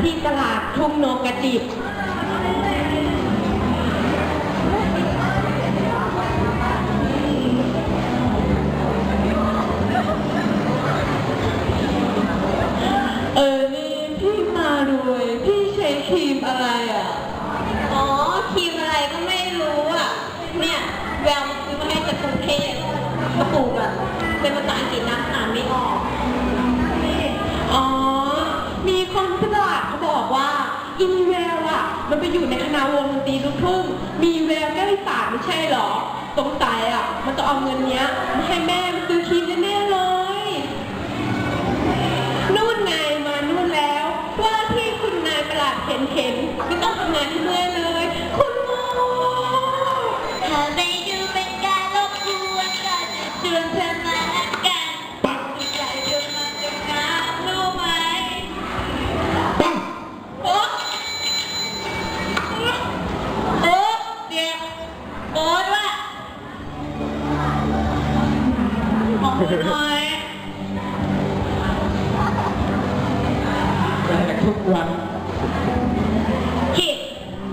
ที่ตลาดทุ่งโนกระจิบเออนี่พี่มารวยพี่ใช้ครีมอะไรอะ อ๋อครีมอะไรก็ไม่รู้อะ เนี่ยแววมันซื้อมาให้จากกรุงเทพกระปุกอะ เป็นภาษาอังกฤษนะ อินแวลอะมันไปอยู่ในคณะวงดนตรีลูกทุ่งมีแววแก้วอีสานไม่ใช่เหรอสงสัยอะมันจะเอาเงินเนี้ยมาให้แม่มาซื้อครีมแน่ๆเลยนู่นไงมานู่นแล้ว ว่าที่คุณนายประหลาดเห็นเห็นไม่ต้องทำงานที่เมื่อยเลย วันผิด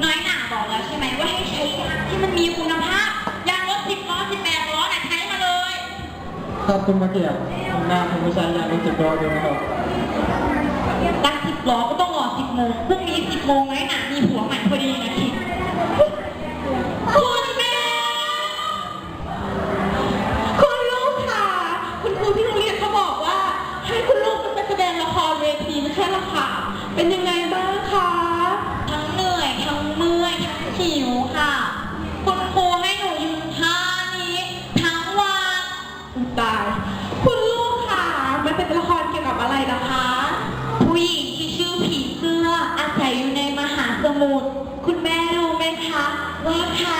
น้อยหนาบอกแล้วใช่ไหมว่าให้ใช้ยางที่มันมีคุณภาพ ยางรถสิบล้อสิบแปดล้อน่ะใช้มาเลยถ้าคุณมาเกี่ยวผมหน้าผมไม่ใช่ยารู้สึกรอดูนะครับตั้งสิบล้อก็ต้องรอสิบโมงพรุ่งนี้สิบโมงน้อยหนามีหัวใหม่พอดีนะคิด มุทรคุณแม่รู้ไหมคะ ว่าใคร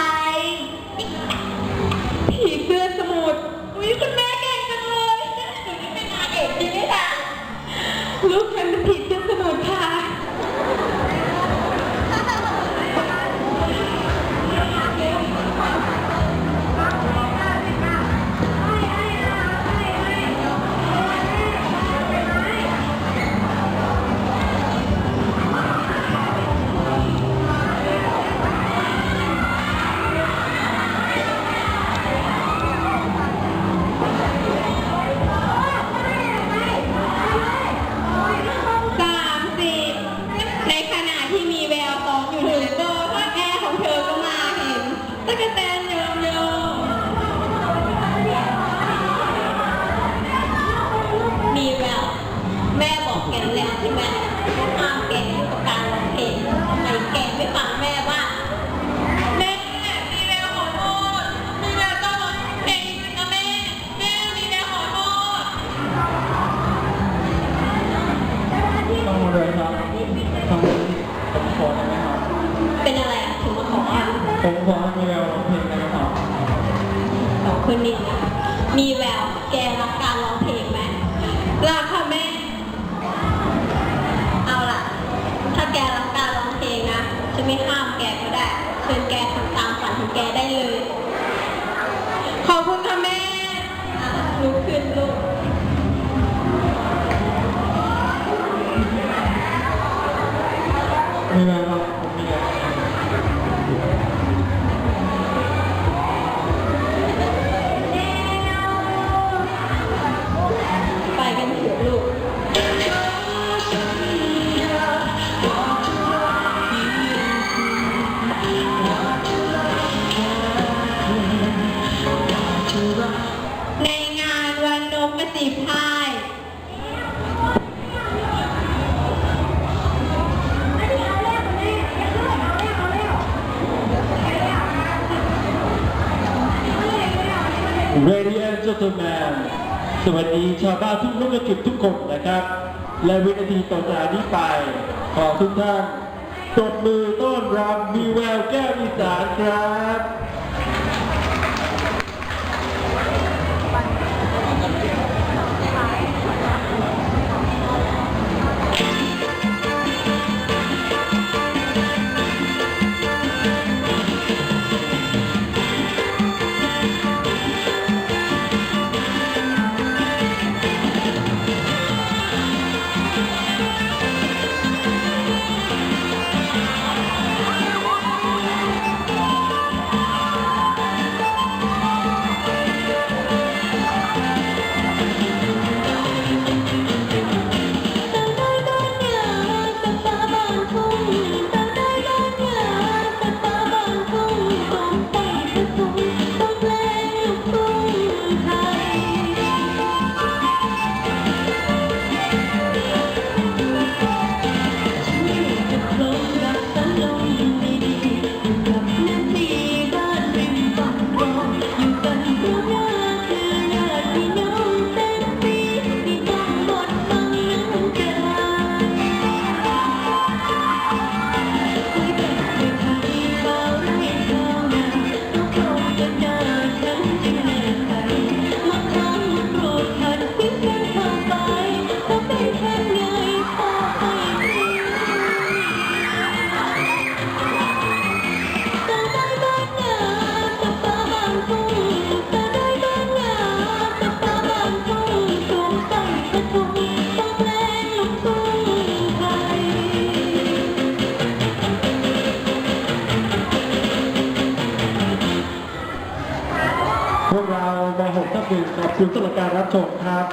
ผีเสื้อสมุดอุ้ยคุณแม่เก่งจังเลยหนูนี่เป็นนางเอกจริงไหมคะลูกฉันเป็นผีเสื้อ ตะกะแต อนเจอร์แมนสวัสดีชาวบ้านทุกนกกจิบทุกคนนะครับ และวินาทีต่อจากนี้ไป ขอทุกท่านตบมือต้อนรับมีแววแก้วอีสานครับ พวกเรามาหกทับหนึ่งขอบคุณสำหรับการรับชมครับ